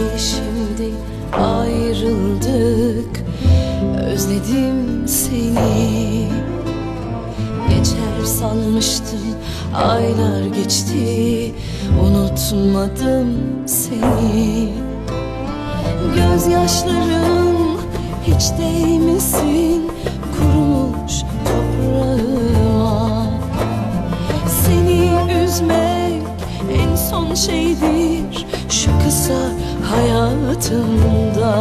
ki şimdi ayrıldık. Özledim seni. Geçer sanmıştım aylar geçti. Unutmadım seni. Gözyaşların hiç değmesin Kurumuş toprağıma. Seni üzme son şeydir şu kısa hayatımda.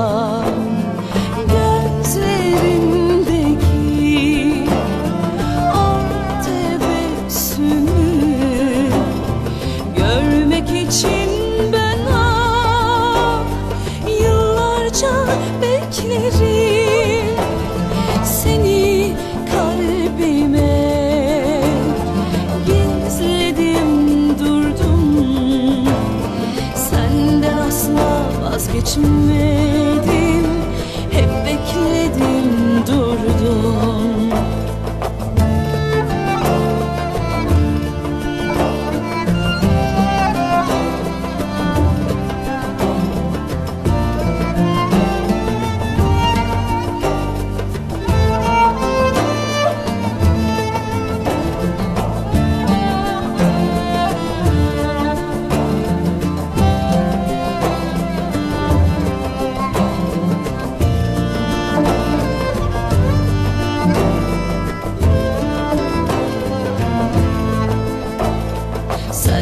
Gözlerindeki o tebessümü Görmek için ben ah yıllarca beklerim geçme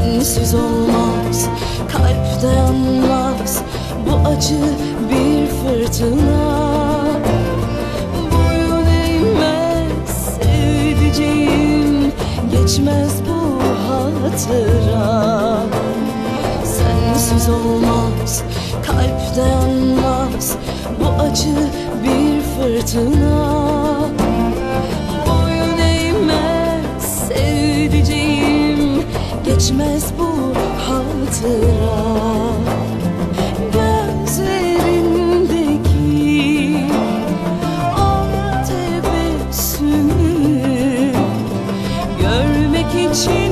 Sensiz olmaz, kalp dayanmaz Bu acı bir fırtına. Boyun eğmez sevdiceğim Geçmez bu hatıra. Sensiz olmaz, kalp dayanmaz Bu acı bir fırtına. Boyun eğmez sevdiceğim Geçmez bu hatıra. Gözlerindeki o tebessümü Görmek için